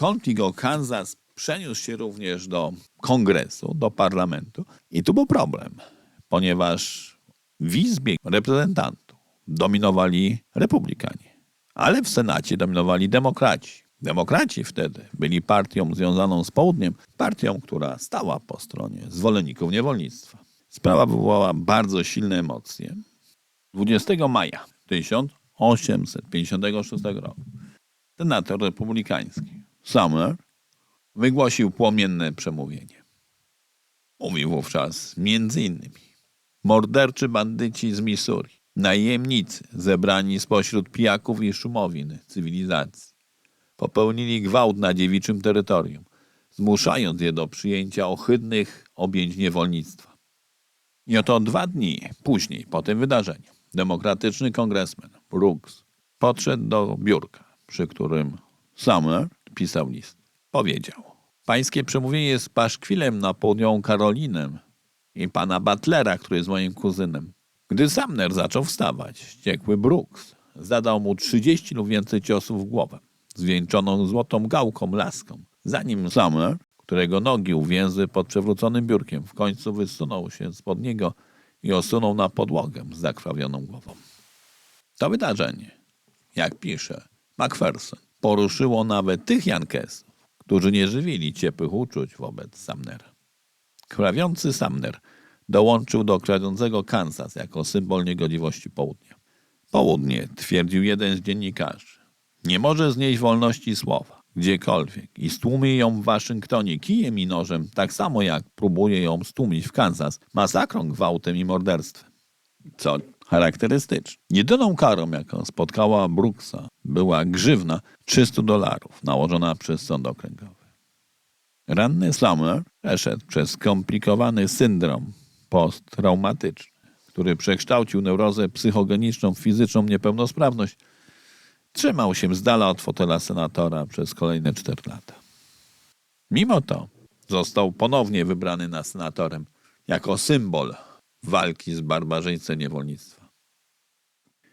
konflikt o Kansas przeniósł się również do kongresu, do parlamentu i tu był problem, ponieważ w Izbie Reprezentantów dominowali republikanie, ale w Senacie dominowali demokraci. Demokraci wtedy byli partią związaną z południem, partią, która stała po stronie zwolenników niewolnictwa. Sprawa wywołała bardzo silne emocje. 20 maja 1856 roku senator republikański Sumner wygłosił płomienne przemówienie. Mówił wówczas między innymi morderczy bandyci z Missouri, najemnicy zebrani spośród pijaków i szumowin cywilizacji, popełnili gwałt na dziewiczym terytorium, zmuszając je do przyjęcia ohydnych objęć niewolnictwa. I oto dwa dni później, po tym wydarzeniu, demokratyczny kongresmen Brooks podszedł do biurka, przy którym Sumner pisał list. Powiedział: Pańskie przemówienie jest paszkwilem na południową Karolinę i pana Butlera, który jest moim kuzynem. Gdy Sumner zaczął wstawać, wściekły Brooks zadał mu 30 lub więcej ciosów w głowę, zwieńczoną złotą gałką laską. Zanim Sumner, którego nogi uwięzły pod przewróconym biurkiem, w końcu wysunął się spod niego i osunął na podłogę z zakrwawioną głową. To wydarzenie, jak pisze Macpherson, poruszyło nawet tych Jankesów, którzy nie żywili ciepłych uczuć wobec Sumnera. Krawiący Sumner dołączył do kradącego Kansas jako symbol niegodziwości południa. Południe, twierdził jeden z dziennikarzy, nie może znieść wolności słowa, gdziekolwiek i stłumi ją w Waszyngtonie kijem i nożem, tak samo jak próbuje ją stłumić w Kansas masakrą, gwałtem i morderstwem. Co charakterystyczne. Jedyną karą, jaką spotkała Brooksa, była grzywna 300 dolarów nałożona przez sąd okręgowy. Ranny Summer przeszedł przez skomplikowany syndrom posttraumatyczny, który przekształcił neurozę psychogeniczną w fizyczną niepełnosprawność. Trzymał się z dala od fotela senatora przez kolejne 4 lata. Mimo to został ponownie wybrany na senatorem jako symbol walki z barbarzyńcem niewolnictwa.